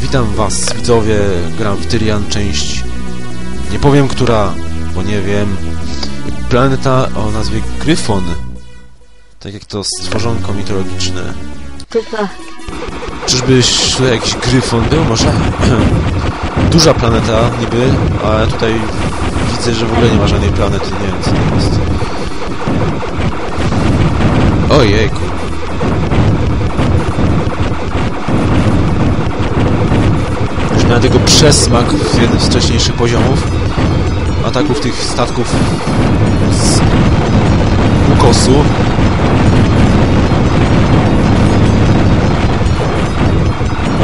Witam was, widzowie, gram w Tyrian, część... Nie powiem, która, bo nie wiem. Planeta o nazwie Gryfon. Tak jak to stworzonko mitologiczne. Tupa. Czyżbyś jakiś Gryfon był? Może? Duża planeta niby, ale tutaj widzę, że w ogóle nie ma żadnej planety, nie wiem co to jest. Ojejku. Tego przesmak w z wcześniejszych poziomów. Ataków tych statków z ukosu.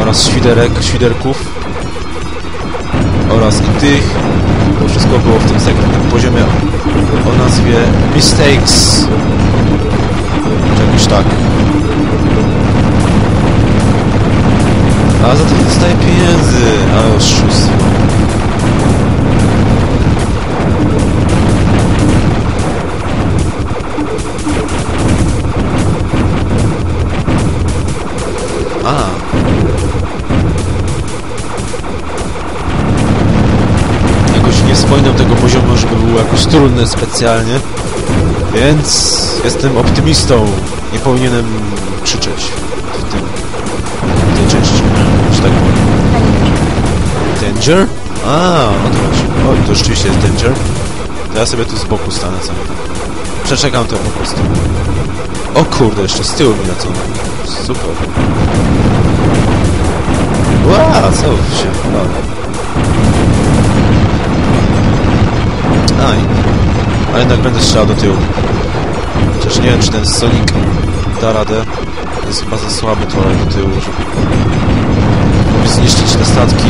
Oraz świderek, świderków. Oraz i tych. To wszystko było w tym sekretnym poziomie o nazwie Mistakes. Czegoś tak. A dostaję pieniędzy, ale oszustwo. A. Jakoś nie wspominam tego poziomu, żeby był jakoś trudny specjalnie. Więc jestem optymistą. Nie powinienem krzyczeć Danger? A, o to chodzi. O, to rzeczywiście jest Danger. To ja sobie tu z boku stanę. Przeczekam to po prostu. O kurde, jeszcze z tyłu mi lecą. Super. Wow, co się wow. Aj. Ale jednak będę strzelał do tyłu. Chociaż nie wiem, czy ten Sonic da radę. Jest chyba za słaby trochę do tyłu, żeby zniszczyć te statki.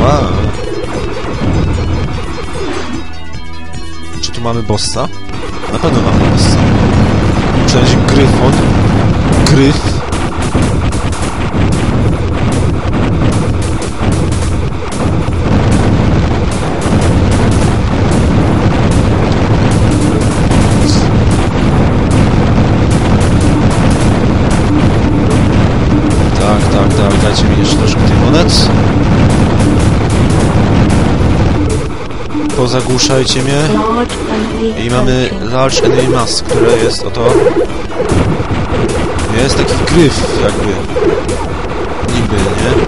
Wow. Czy tu mamy bossa? Na pewno mamy bossa. Przecież gryfon. Gryf. Pozagłuszajcie mnie. Enemy I mamy. Large Enemy Mass, które jest oto... Jest taki gryf, jakby. Niby, nie?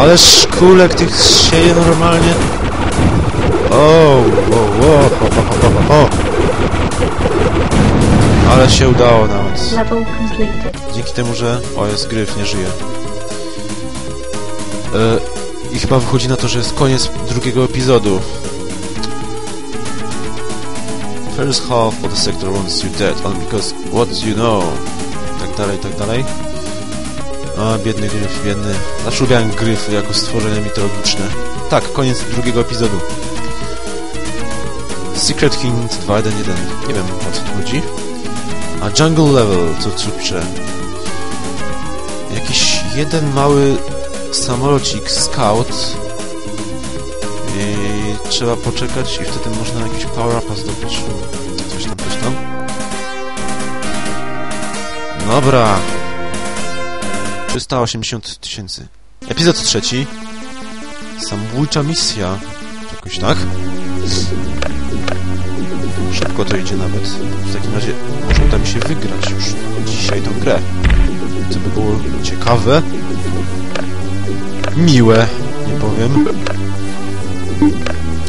Ale szkulek tych sieje normalnie. O, o, o, o, o, o. Ale się udało nawet. Dzięki temu, że... O, jest gryf, nie żyje. E, I chyba wychodzi na to, że jest koniec drugiego epizodu. First half of the sector wants you dead, only because what you know. Tak dalej, tak dalej. A, biedny gryf, biedny. Zawsze lubiałem gryfy jako stworzenia mitologiczne. Tak, koniec drugiego epizodu. Secret Hint 2.1.1. Nie wiem, o co tu chodzi. A Jungle Level, to kurczę. Jakiś jeden mały samolocik, scout. I trzeba poczekać i wtedy można jakiś power-upa zdobyć. Coś tam, coś tam. Dobra. 380 tysięcy. Epizod trzeci. Samobójcza misja. Jakoś tak? Szybko to idzie nawet. W takim razie może uda mi się wygrać już dzisiaj tą grę. To by było ciekawe. Miłe, nie powiem.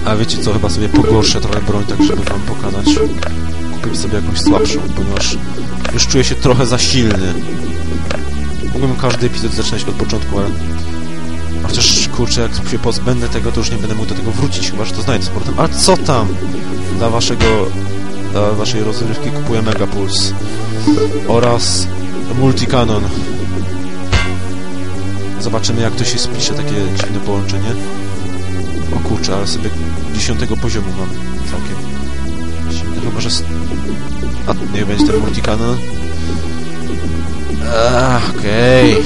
A wiecie co, chyba sobie pogorszę trochę broń, tak żeby wam pokazać. Kupię sobie jakąś słabszą, ponieważ już czuję się trochę za silny. Mógłbym każdy epizod zaczynać od początku, ale... Chociaż, kurczę, jak się pozbędę tego, to już nie będę mógł do tego wrócić, chyba, że to znajdę z portem. Ale co tam? Dla waszego... Dla waszej rozrywki kupuję Megapuls. Oraz Multicanon. Zobaczymy, jak to się spisze, takie dziwne połączenie. O kurczę, ale sobie 10 poziomu mam całkiem. Dziwne, chyba, że... s- A, niech będzie ten Multicanon. Ach, Okej.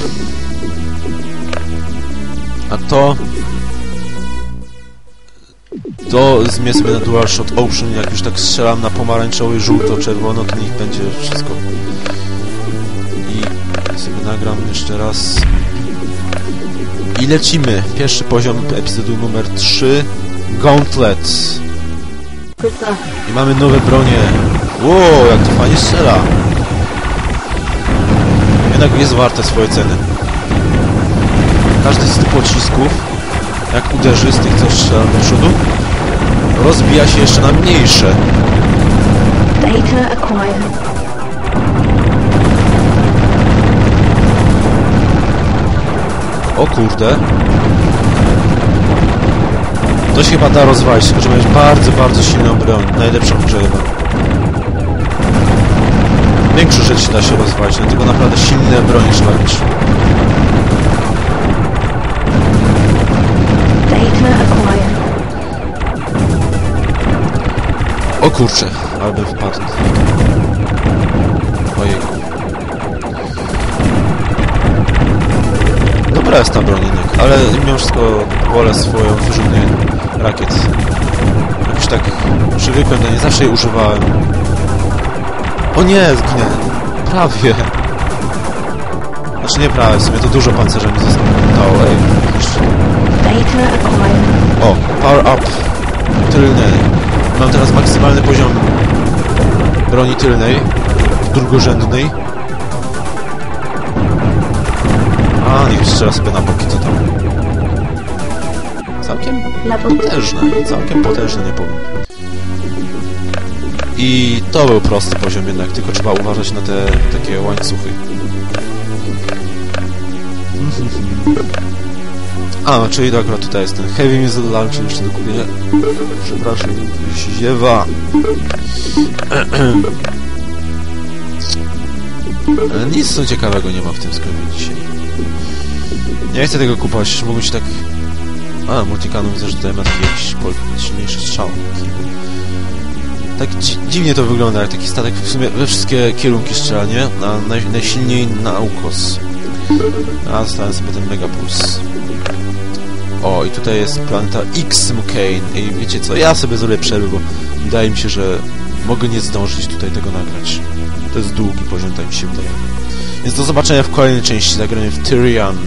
A to... To sobie na DualShot Ocean, jak już tak strzelam na pomarańczowy, żółto, czerwono, to niech będzie wszystko. I nagram jeszcze raz. I lecimy. Pierwszy poziom epizodu numer 3. Gauntlet. I mamy nowe bronie. Wow, jak to fajnie strzela. Jednak jest warte swoje ceny. Każdy z tych pocisków, jak uderzy z tych, co strzela do przodu, rozbija się jeszcze na mniejsze. Data acquired. O kurde. To się chyba da rozwalić, tylko trzeba mieć bardzo, bardzo silną broń. Najlepszą w grze chyba. Większość rzeczy da się rozwalić, dlatego naprawdę silne bronie trzeba mieć. O kurczę, albo wpadł. Dobra jest ta broń jednak, ale mimo wszystko wolę swoją wyrzutnię rakiet. Jakoś tak przywykłem do niej, zawsze jej używałem. O nie, zginę. Prawie. Znaczy nie prawie, w sumie to dużo pancerza mi zostało, ej. Jeszcze. O, power up. Tylny. Mam teraz maksymalny poziom broni tylnej, drugorzędnej. A, niech strzela sobie na boki, co tam. Całkiem potężne, całkiem potężne, nie powiem. I to był prosty poziom jednak, tylko trzeba uważać na te takie łańcuchy. A, czyli akurat tutaj jest ten Heavy Missile Launcher jeszcze do kupienia. Przepraszam, ziewa. Nic tu ciekawego nie ma w tym sklepie dzisiaj. Nie chcę tego kupować, mógłbym się tak... A, multicanum widzę, że tutaj ma taki jakiś silniejszy strzał. Tak dzi dziwnie to wygląda, jak taki statek w sumie we wszystkie kierunki strzela, nie? A naj najsilniej na ukos. A, zostałem sobie ten Megapuls. O, i tutaj jest planeta X Mukane. I wiecie co, ja sobie zrobię przerwę, bo wydaje mi się, że mogę nie zdążyć tutaj tego nagrać. To jest długi poziom, tak mi się wydaje. Więc do zobaczenia w kolejnej części zagrania w Tyrian.